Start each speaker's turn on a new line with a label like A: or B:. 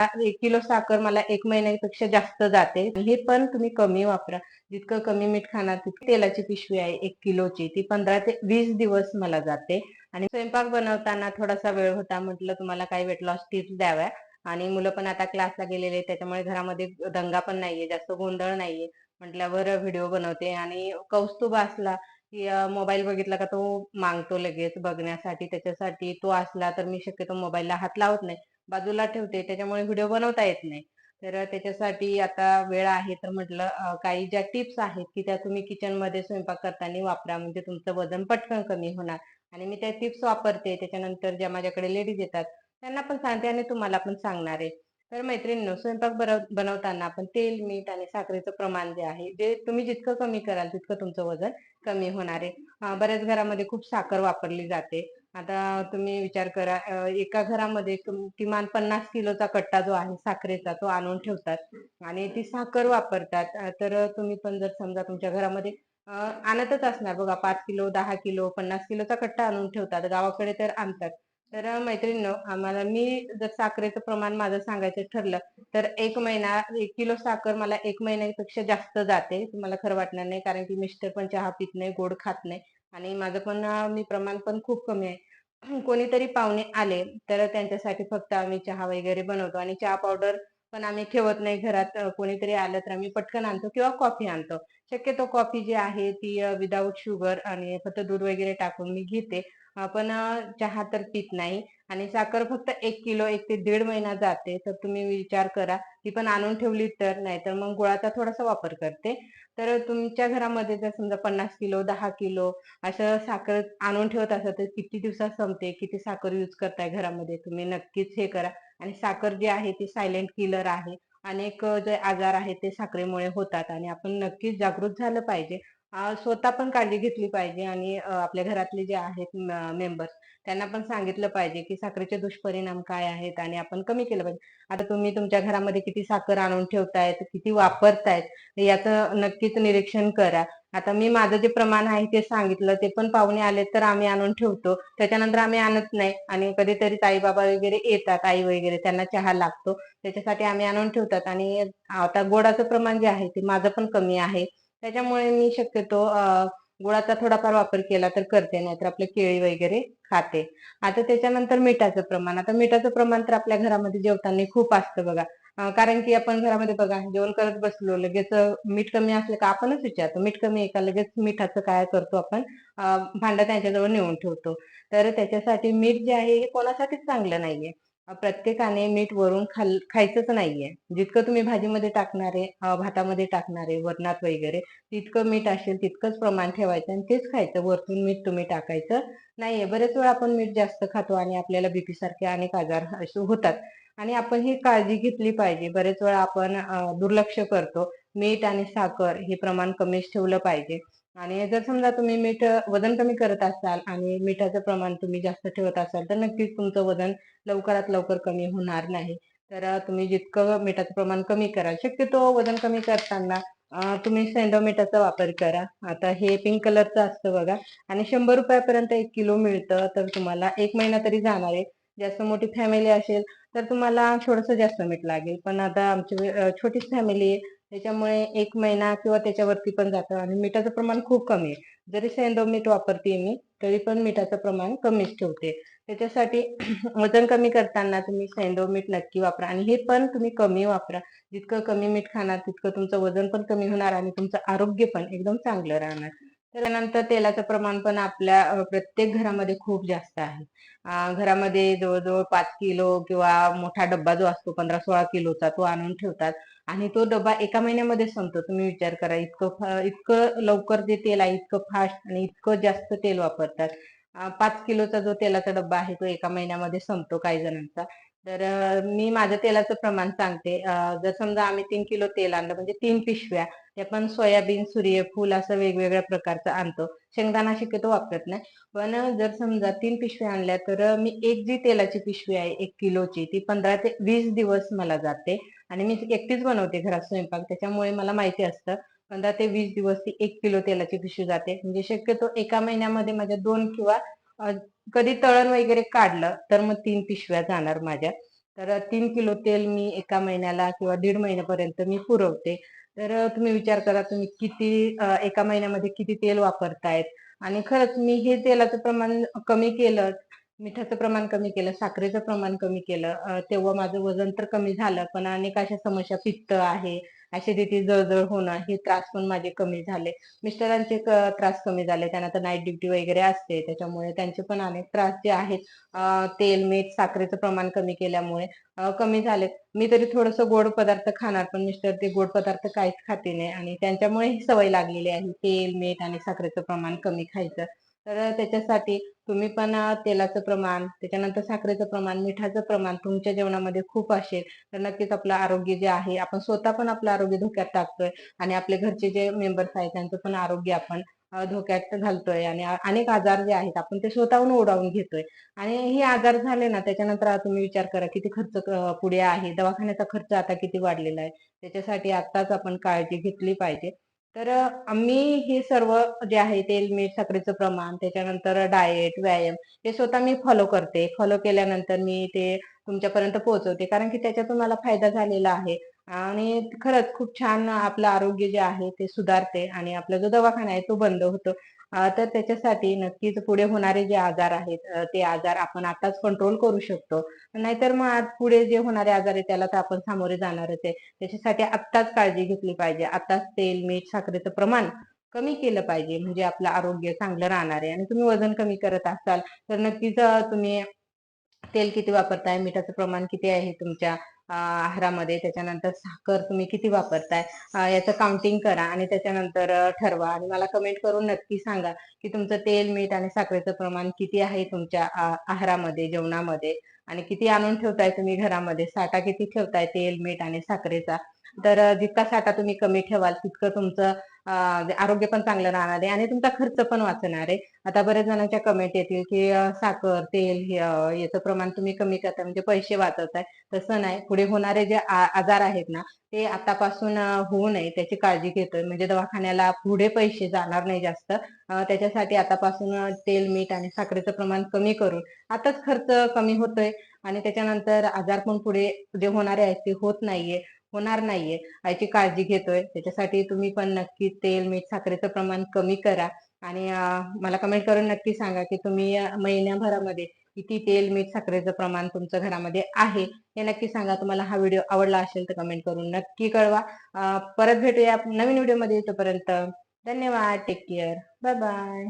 A: एक किलो साखर मला एक महिन्यापेक्षा जास्त जाते. हे पण तुम्ही कमी वापरा. जितकं कमी मीठ खाणार तितकी तेलाची पिशवी आहे एक किलोची. ती पंधरा ते वीस दिवस मला जाते. आणि स्वयंपाक बनवताना थोडासा वेळ होता म्हटलं तुम्हाला काही वेट लॉस टिप्स द्याव्या. आणि मुलं पण आता क्लासला गेलेले त्याच्यामुळे घरामध्ये दंगा पण नाहीये जास्त गोंधळ नाहीये म्हटल्यावर व्हिडिओ बनवते. आणि कौस्तुभ असला की मोबाईल बघितला का तो मागतो लगेच बघण्यासाठी. त्याच्यासाठी तो असला तर मी शक्यतो मोबाईलला हात लावत नाही. बाजूला ठेवते त्याच्यामुळे व्हिडिओ बनवता येत नाही. तर त्याच्यासाठी आता वेळ आहे तर म्हटलं काही ज्या टिप्स आहेत की त्या तुम्ही किचनमध्ये स्वयंपाक करताना वापरा म्हणजे तुमचं वजन पटकन कमी होणार. आणि मी त्या टिप्स वापरते त्याच्यानंतर ज्या माझ्याकडे लेडीज येतात त्यांना पण सांगते आणि तुम्हाला पण सांगणार आहे. तर मैत्रिणींनो स्वयंपाक बनवताना आपण तेल मीठ आणि साखरेचं प्रमाण जे आहे जे तुम्ही जितकं कमी कराल तितकं तुमचं वजन कमी होणार आहे. बऱ्याच घरामध्ये खूप साखर वापरली जाते. आता तुम्ही विचार करा एका घरामध्ये किमान पन्नास किलोचा कट्टा जो आहे साखरेचा तो आणून ठेवतात आणि ती साखर वापरतात. तर तुम्ही पण जर समजा तुमच्या घरामध्ये आणतच असणार बघा पाच किलो दहा किलो पन्नास किलोचा कट्टा आणून ठेवतात गावाकडे तर आणतात. तर मैत्रिणींनो आम्हाला मी जर साखरेचं प्रमाण माझं सांगायचं ठरलं तर एक महिना एक किलो साखर मला एक महिन्यापेक्षा जास्त जाते. तुम्हाला खरं वाटणार नाही कारण की मिस्टर पण चहा पित नाही गोड खात नाही. आणि माझं पण मी प्रमाण पण खूप कमी आहे. कोणीतरी पाहुणे आले तर त्यांच्यासाठी फक्त आम्ही चहा वगैरे बनवतो आणि चहा पावडर पण आम्ही ठेवत नाही घरात. कोणीतरी आलं तर आम्ही पटकन आणतो किंवा कॉफी आणतो. शक्यतो कॉफी जी आहे ती विदाऊट शुगर आणि फक्त दूध वगैरे टाकून मी घेते. पण चहा तर पित नाही. आणि साखर फक्त एक किलो एक ते दीड महिना जाते तर तुम्ही विचार करा. ती पण आणून ठेवली तर नाही तर मग गुळाचा थोडासा वापर करते. तर तुमच्या घरामध्ये जर समजा पन्नास किलो दहा किलो असं साखर आणून ठेवत असाल तर किती दिवसात संपते? किती साखर यूज करताय घरामध्ये? तुम्ही नक्कीच हे करा. आणि साखर जी आहे ती सायलेंट किलर आहे. अनेक जे आजार आहेत ते साखरेमुळे होतात आणि आपण नक्कीच जागृत झालं पाहिजे. स्वतः पण काळजी घेतली पाहिजे आणि आपल्या घरातले जे आहेत मेंबर्स त्यांना पण सांगितलं पाहिजे की साखरेचे दुष्परिणाम काय आहेत आणि आपण कमी केलं पाहिजे. आता तुम्ही तुमच्या घरामध्ये किती साखर आणून ठेवतायत किती वापरतायत याचं नक्कीच निरीक्षण करा. आता मी माझं जे प्रमाण आहे ते सांगितलं ते पण पाहुणे आले तर आम्ही आणून ठेवतो. त्याच्यानंतर आम्ही आणत नाही आणि कधीतरी ताई बाबा वगैरे येतात आई वगैरे त्यांना चहा लागतो. त्याच्यासाठी आम्ही आणून ठेवतात आणि आता गोडाचं प्रमाण जे आहे ते माझं पण कमी आहे. त्याच्यामुळे मी शक्यतो अं, गुळाचा थोडाफार वापर केला तर करते नाहीतर आपले केळी वगैरे खाते. आता त्याच्यानंतर मिठाचं प्रमाण. आता मिठाचं प्रमाण तर आपल्या घरामध्ये जेवताना खूप असतं बघा. कारण की आपण घरामध्ये बघा जेवण करत बसलो लगेच मीठ कमी असलं का आपणच विचारतो. मीठ कमी आहे का? लगेच मिठाचं काय करतो आपण? भांडं त्यांच्याजवळ नेऊन ठेवतो. तर त्याच्यासाठी मीठ जे आहे हे कोणासाठीच चांगलं नाहीये. प्रत्येकाने मीठ वरून खाल खायचंच नाहीये. जितकं तुम्ही भाजीमध्ये टाकणारे भातामध्ये टाकणारे वरणात वगैरे तितकं मीठ असेल तितकंच प्रमाण ठेवायचं आणि तेच खायचं. वरतून मीठ तुम्ही टाकायचं नाहीये. बरेच वेळा आपण मीठ जास्त खातो आणि आपल्याला बीपी सारखे अनेक आजार असे होतात. आणि आपण ही काळजी घेतली पाहिजे. बरेच वेळा आपण दुर्लक्ष करतो. मीठ आणि साखर हे प्रमाण कमीच ठेवलं पाहिजे. आणि जर समजा तुम्ही मीठ वजन कमी करत असाल आणि मिठाचं प्रमाण तुम्ही जास्त ठेवत असाल तर नक्कीच तुमचं वजन लवकरात लवकर कमी होणार नाही. तर तुम्ही जितकं मिठाचं प्रमाण कमी कराल शक्यतो वजन कमी करताना तुम्ही सेंधव मिठाचा वापर करा. आता हे पिंक कलरचं असतं बघा आणि शंभर रुपयापर्यंत एक किलो मिळतं तर तुम्हाला एक महिना तरी जाणार आहे. जास्त मोठी फॅमिली असेल तर तुम्हाला थोडंसं जास्त मीठ लागेल. पण आता आमची छोटीच फॅमिली आहे त्याच्यामुळे एक महिना किंवा त्याच्यावरती पण जातं आणि मिठाचं प्रमाण खूप कमी आहे. जरी सेंडो मीठ वापरते मी तरी पण मिठाचं प्रमाण कमीच ठेवते. त्याच्यासाठी वजन कमी करताना तुम्ही सेंडो मीठ नक्की वापरा आणि हे पण तुम्ही कमी वापरा. जितकं कमी मीठ खाणार तितकं तुमचं वजन पण कमी होणार आणि तुमचं आरोग्य पण एकदम चांगलं राहणार. त्यानंतर तेलाचं प्रमाण पण आपल्या प्रत्येक घरामध्ये खूप जास्त आहे. घरामध्ये जवळजवळ पाच किलो किंवा मोठा डब्बा जो असतो पंधरा सोळा किलोचा तो आणून ठेवतात. आणि तो डब्बा एका महिन्यामध्ये संपतो. तुम्ही विचार करा इतकं इतकं लवकर जे तेल आहे इतकं फास्ट आणि इतकं जास्त तेल वापरतात. पाच किलोचा जो तेलाचा डब्बा आहे तो एका महिन्यामध्ये संपतो काही जणांचा. तर मी माझ्या तेलाचं प्रमाण सांगते. जर समजा आम्ही तीन किलो तेल आणलं म्हणजे तीन पिशव्या ते पण सोयाबीन सूर्यफूल असं वेगवेगळ्या प्रकारचं आणतो. शेंगदाणा शक्यतो वापरत नाही. पण जर समजा तीन पिशव्या आणल्या तर मी एक जी तेलाची पिशवी आहे एक किलोची ती पंधरा ते वीस दिवस मला जाते. आणि मी एकटीच बनवते घरात स्वयंपाक त्याच्यामुळे मला माहिती असतं पंधरा ते वीस दिवस ती एक किलो तेलाची पिशवी जाते. म्हणजे शक्यतो एका महिन्यामध्ये माझ्या दोन किंवा कधी तळण वगैरे काढलं तर मग तीन पिशव्या जाणार माझ्या. तर तीन किलो तेल मी एका महिन्याला किंवा दीड महिन्यापर्यंत मी पुरवते. तर तुम्ही विचार करा तुम्ही किती एका महिन्यामध्ये किती तेल वापरतायत? आणि खरंच मी हे तेलाचं प्रमाण कमी केलं मिठाचं प्रमाण कमी केलं साखरेचं प्रमाण कमी केलं तेव्हा माझं वजन तर कमी झालं पण अनेक अशा समस्या पित्त आहे. ऍसिडिटी जळजळ होणं हे त्रास पण माझे कमी झाले. मिस्टरांचे त्रास कमी झाले. त्यांना तर नाईट ड्युटी वगैरे असते. त्याच्यामुळे त्यांचे पण अनेक त्रास जे आहेत तेल मीठ साखरेचं प्रमाण कमी केल्यामुळे कमी झाले. मी तरी थोडस गोड पदार्थ खाणार पण मिस्टर ते गोड पदार्थ काहीच खाते नाही. आणि त्यांच्यामुळे ही सवय लागलेली आहे. तेल मीठ आणि साखरेचं प्रमाण कमी खायचं. तर त्याच्यासाठी तुम्ही पण तेलाचं प्रमाण त्याच्यानंतर साखरेचं प्रमाण मिठाचं प्रमाण तुमच्या जेवणामध्ये खूप असेल तर नक्कीच आपलं आरोग्य जे आहे आपण स्वतः पण आपलं आरोग्य धोक्यात टाकतोय आणि आपले घरचे जे मेंबर्स आहेत त्यांचं पण आरोग्य आपण धोक्यात घालतोय आणि अनेक आजार जे आहेत आपण ते स्वतःहून ओढावून घेतोय. आणि हे आजार झाले ना त्याच्यानंतर तुम्ही विचार करा किती खर्च पुढे आहे दवाखान्याचा खर्च आता किती वाढलेला आहे त्याच्यासाठी आताच आपण काळजी घेतली पाहिजे. तर आम्ही हे सर्व जे आहे तेल मीठ साखरेचं प्रमाण त्याच्यानंतर डाएट व्यायाम हे स्वतः मी फॉलो करते. फॉलो केल्यानंतर मी ते तुमच्यापर्यंत पोहोचवते. कारण की त्याच्यातून मला फायदा झालेला आहे. आणि खरंच खूप छान आपलं आरोग्य जे आहे ते सुधारते आणि आपला जो दवाखाना आहे तो बंद होतो. तर त्याच्यासाठी नक्कीच पुढे होणारे जे आजार आहेत ते आजार आपण आताच कंट्रोल करू शकतो. नाहीतर मग आज पुढे जे होणारे आजार आहे त्याला तर आपण सामोरे जाणारच आहे. त्याच्यासाठी आत्ताच काळजी घेतली पाहिजे. आताच तेल मीठ साखरेचं प्रमाण कमी केलं पाहिजे. म्हणजे आपलं आरोग्य चांगलं राहणार आहे. आणि तुम्ही वजन कमी करत असाल तर नक्कीच तुम्ही तेल किती वापरताय मिठाचं प्रमाण किती आहे तुमच्या? आहारामध्ये त्याच्यानंतर साखर तुम्ही किती वापरताय याचं काउंटिंग करा आणि त्याच्यानंतर ठरवा. आणि मला कमेंट करून नक्की सांगा की तुमचं तेल मीठ आणि साखरेचं प्रमाण किती आहे तुमच्या आहारामध्ये जेवणामध्ये? आणि किती आणून ठेवताय तुम्ही घरामध्ये? साठा किती ठेवताय तेल मीठ आणि साखरेचा? तर जितका साठा तुम्ही कमी ठेवाल तितकं तुमचं आरोग्य पण चांगलं राहणार आहे आणि तुमचा खर्च पण वाचणार आहे. आता बऱ्याच जणांच्या कमेंट येतील की साखर तेल याचं प्रमाण तुम्ही कमी करताय म्हणजे पैसे वाचवताय. तसं नाही. पुढे होणारे जे आजार आहेत ना ते आतापासून होऊ नये. त्याची काळजी घेतोय. म्हणजे दवाखान्याला पुढे पैसे जाणार नाही जास्त. त्याच्यासाठी आतापासून तेल मीठ आणि साखरेचं प्रमाण कमी करून आताच खर्च कमी होतोय. आणि त्याच्यानंतर आजार पण पुढे जे होणारे आहेत ते होत नाहीये. होणार नाहीये. याची काळजी घेतोय. त्याच्यासाठी तुम्ही पण नक्की तेल मीठ साखरेचं प्रमाण कमी करा. आणि मला कमेंट करून नक्की सांगा की तुम्ही महिन्याभरामध्ये किती तेल मीठ साखरेचं प्रमाण तुमच्या घरामध्ये आहे हे नक्की सांगा. तुम्हाला हा व्हिडिओ आवडला असेल तर कमेंट करून नक्की कळवा. परत भेटूया नवीन व्हिडिओमध्ये. येतोपर्यंत तोपर्यंत धन्यवाद. Take care bye bye